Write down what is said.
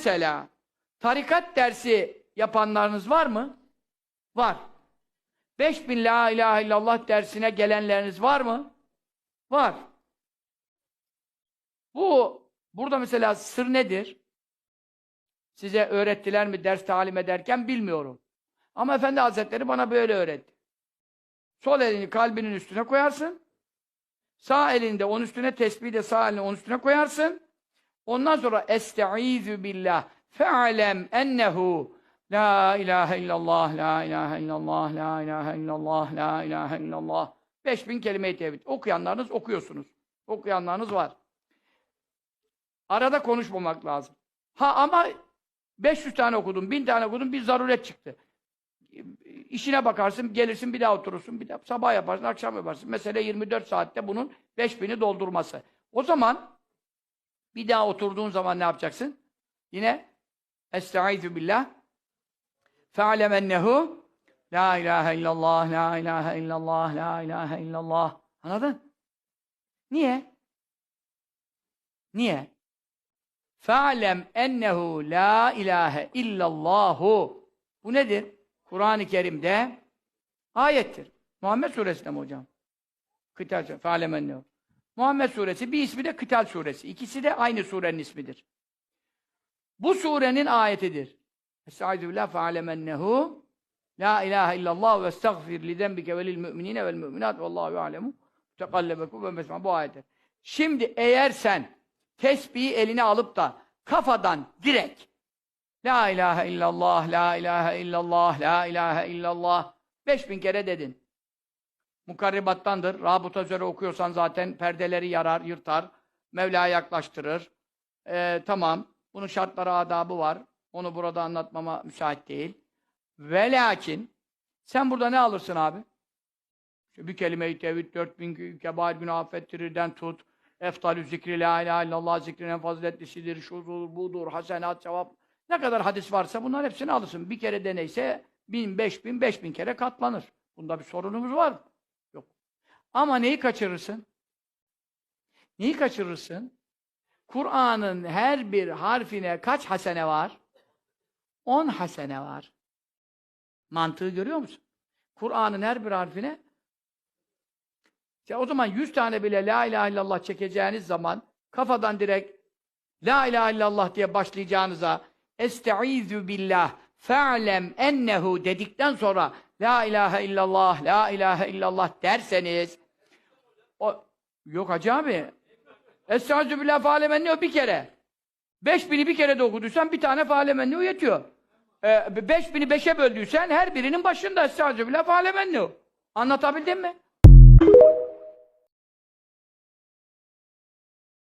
Mesela tarikat dersi yapanlarınız var mı? Var. 5000 la ilahe illallah dersine gelenleriniz var mı? Var. Bu burada mesela sır nedir? Size öğrettiler mi ders talim ederken bilmiyorum. Ama Efendi Hazretleri bana böyle öğretti. Sol elini kalbinin üstüne koyarsın. Sağ elinde onun üstüne tesbih de sağ elini onun üstüne koyarsın. Ondan sonra estaizu billah fe'alem ennehu la ilahe illallah la ilahe illallah la ilahe illallah la ilahe illallah 5000 kelime-i tevhid. Okuyanlarınız okuyorsunuz. Okuyanlarınız var. Arada konuşmamak lazım. Ha ama 500 tane okudum, 1000 tane okudum, bir zaruret çıktı. İşine bakarsın, gelirsin bir daha oturursun, bir daha sabah yaparsın, akşam yaparsın. Mesele 24 saatte bunun 5000'i doldurması. O zaman bir daha oturduğun zaman ne yapacaksın? Yine Estaizu billah fe'alem ennehu La ilahe illallah, la ilahe illallah, la ilahe illallah. Anladın? Niye? Niye? Fe'alem ennehu la ilahe illallahu. Bu nedir? Kur'an-ı Kerim'de ayettir. Muhammed suresinde mi hocam? Suresi. Fe'alem ennehu. Muhammed suresi, bir ismi de Kıtal suresi. İkisi de aynı surenin ismidir. Bu surenin ayetidir. Estaizu billah fe'alem ennehu La ilahe illallah ve estağfir li zenbike ve lil müminine vel müminat ve Allahu alemu tekallebekum ve mesma bu ayetler. Şimdi eğer sen tesbihi eline alıp da kafadan direkt La ilahe illallah, la ilahe illallah, la ilahe illallah 5000 kere dedin. Mukarribattandır. Rabıta üzere okuyorsan zaten perdeleri yarar, yırtar. Mevla'ya yaklaştırır. Ee, tamam. Bunun şartları, adabı var. Onu burada anlatmama müsait değil. Ve lakin sen burada ne alırsın abi? İşte bir kelime-i tevhid, 4000 kebair günah affettirirden tut. Eftalü zikri la ilahe illallah zikrinin faziletlisidir, şudur, budur, hasenat, cevap. Ne kadar hadis varsa bunların hepsini alırsın. Bir kere deneyse bin, beş bin, beş bin kere katlanır. Bunda bir sorunumuz var mı? Ama neyi kaçırırsın? Neyi kaçırırsın? Kur'an'ın her bir harfine kaç hasene var? On hasene var. Mantığı görüyor musun? Kur'an'ın her bir harfine ya o zaman yüz tane bile la ilahe illallah çekeceğiniz zaman kafadan direkt la ilahe illallah diye başlayacağınıza estaizu billah fe'lem ennehu dedikten sonra la ilahe illallah la ilahe illallah derseniz o yok hacı abi. Estaizu billah fe'lem ennehu bir kere. Beş bini bir kere de okuduysan bir tane fe'lem ennehu yetiyor e, beş bini beşe böldüysen her birinin başında. Estaizu billah fe'lem ennehu anlatabildim mi?